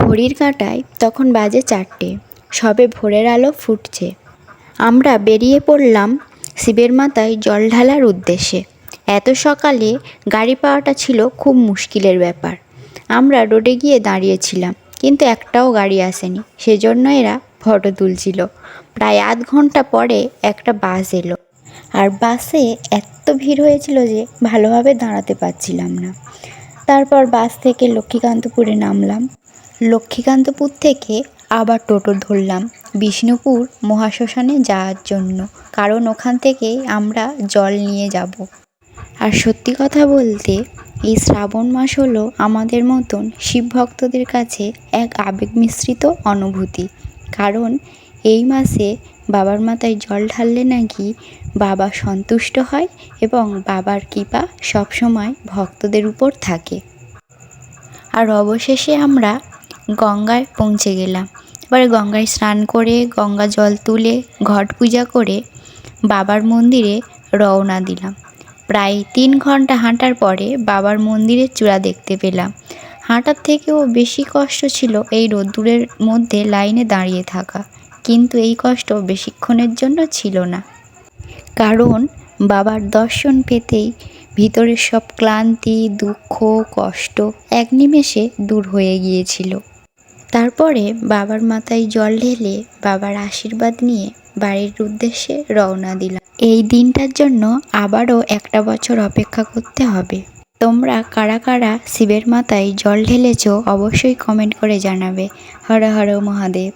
ঘড়ির কাঁটায় তখন বাজে চারটে। সবে ভোরের আলো ফুটছে। আমরা বেরিয়ে পড়লাম শিবের মাথায় জল ঢালার উদ্দেশ্যে। এত সকালে গাড়ি পাওয়াটা ছিল খুব মুশকিলের ব্যাপার। আমরা রোডে গিয়ে দাঁড়িয়েছিলাম, কিন্তু একটাও গাড়ি আসেনি। সেজন্য এরা ফটো তুলছিল। প্রায় আধ ঘণ্টা পরে একটা বাস এলো। আর বাসে এত ভিড় হয়েছিল যে ভালোভাবে দাঁড়াতে পারছিলাম না। তারপর বাস থেকে লক্ষ্মীকান্তপুরে নামলাম। লক্ষ্মীকান্তপুর থেকে আবার টোটো ধরলাম বিষ্ণুপুর মহাশ্মশানে যাওয়ার জন্য। কারণ ওখান থেকে আমরা জল নিয়ে যাব। আর সত্যি কথা বলতে, এই শ্রাবণ মাস হলো আমাদের মতন শিব ভক্তদের কাছে এক আবেগ মিশ্রিত অনুভূতি। কারণ এই মাসে বাবার মাথায় জল ঢাললে নাকি বাবা সন্তুষ্ট হয় এবং বাবার কৃপা সবসময় ভক্তদের উপর থাকে। আর অবশেষে আমরা গঙ্গায় পৌঁছে গেলাম। এবারে গঙ্গায় স্নান করে, গঙ্গা জল তুলে, ঘট পূজা করে বাবার মন্দিরে রওনা দিলাম। প্রায় তিন ঘণ্টা হাঁটার পরে বাবার মন্দিরের চূড়া দেখতে পেলাম। হাঁটার থেকেও বেশি কষ্ট ছিল এই রোদ্দুরের মধ্যে লাইনে দাঁড়িয়ে থাকা। কিন্তু এই কষ্ট বেশিক্ষণের জন্য ছিল না। কারণ বাবার দর্শন পেতেই ভিতরের সব ক্লান্তি, দুঃখ, কষ্ট এক নিমেষে দূর হয়ে গিয়েছিল। তারপরে বাবার মাথায় জল ঢেলে বাবার আশীর্বাদ নিয়ে বাড়ির উদ্দেশ্যে রওনা দিলাম। এই দিনটার জন্য আবারও একটা বছর অপেক্ষা করতে হবে। তোমরা কারা কারা শিবের মাথায় জল ঢেলেছ অবশ্যই কমেন্ট করে জানাবে। হর হর মহাদেব।